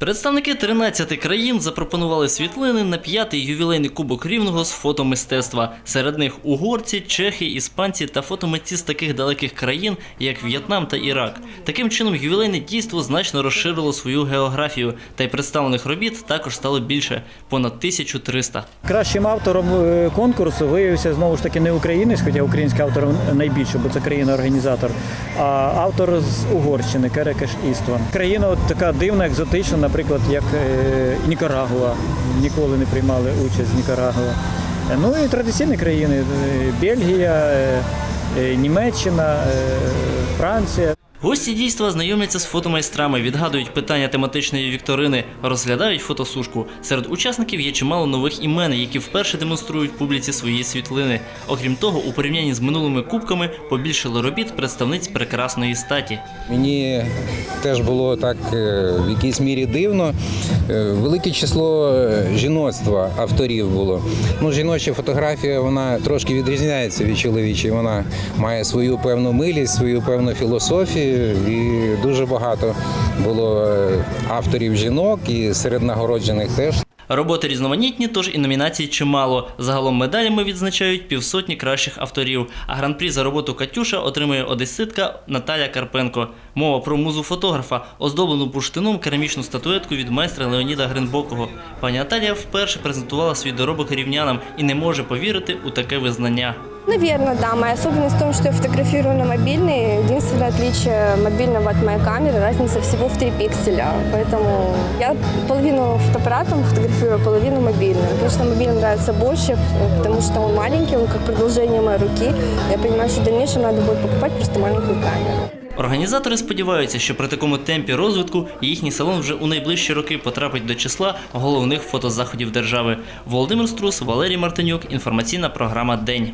Представники 13 країн запропонували світлини на п'ятий ювілейний кубок рівного з фотомистецтва. Серед них угорці, чехи, іспанці та фотомитці з таких далеких країн, як В'єтнам та Ірак. Таким чином, ювілейне дійство значно розширило свою географію, та й представлених робіт також стало більше понад 1300. Кращим автором е, конкурсу виявився знову ж таки не українець, хоча український автор найбільше, бо це країна-організатор, а автор з Угорщини Керекеш Істван. Країна от така дивна, екзотична, наприклад, як е, Нікарагуа. Ніколи не приймали участь Нікарагуа. Е, Ну і традиційні країни е, Бельгія, Німеччина, Франція. Гості дійства знайомляться з фотомайстрами, відгадують питання тематичної вікторини, розглядають фотосушку. Серед учасників є чимало нових імен, які вперше демонструють публіці свої світлини. Окрім того, у порівнянні з минулими кубками побільшало робіт представниць прекрасної статі. Мені теж було так е, в якійсь мірі дивно. Е, Велике число е, жіноцтва авторів було. Ну, жіноча фотографія вона трошки відрізняється від чоловічої. Вона має свою певну милість, свою певну філософію. І дуже багато було е, авторів жінок, і серед нагороджених теж. Роботи різноманітні, тож і номінацій чимало. Загалом медалями відзначають півсотні кращих авторів. А гран-прі за роботу Катюша отримує одеситка Наталя Карпенко. Мова про музу фотографа, оздоблену бурштином керамічну статуетку від майстра Леоніда Гринбокого. Пані Наталія вперше презентувала свій доробок рівнянам і не може повірити у таке визнання. Наверное, да. Моя особенность в том, что я фотографирую на мобильный Единственное отличие мобильного от моей камеры – разница всего в 3 пикселя. Поэтому я половину фотоаппаратом фотографирую, а половину мобильным. Потому что мобильный нравится больше, потому что он маленький, он как продолжение моей руки. Я понимаю, что в дальнейшем надо будет покупать просто маленькую камеру. Організатори сподіваються, що при такому темпі розвитку їхній салон вже у найближчі роки потрапить до числа головних фотозаходів держави. Володимир Струс, Валерій Мартинюк. Інформаційна програма День.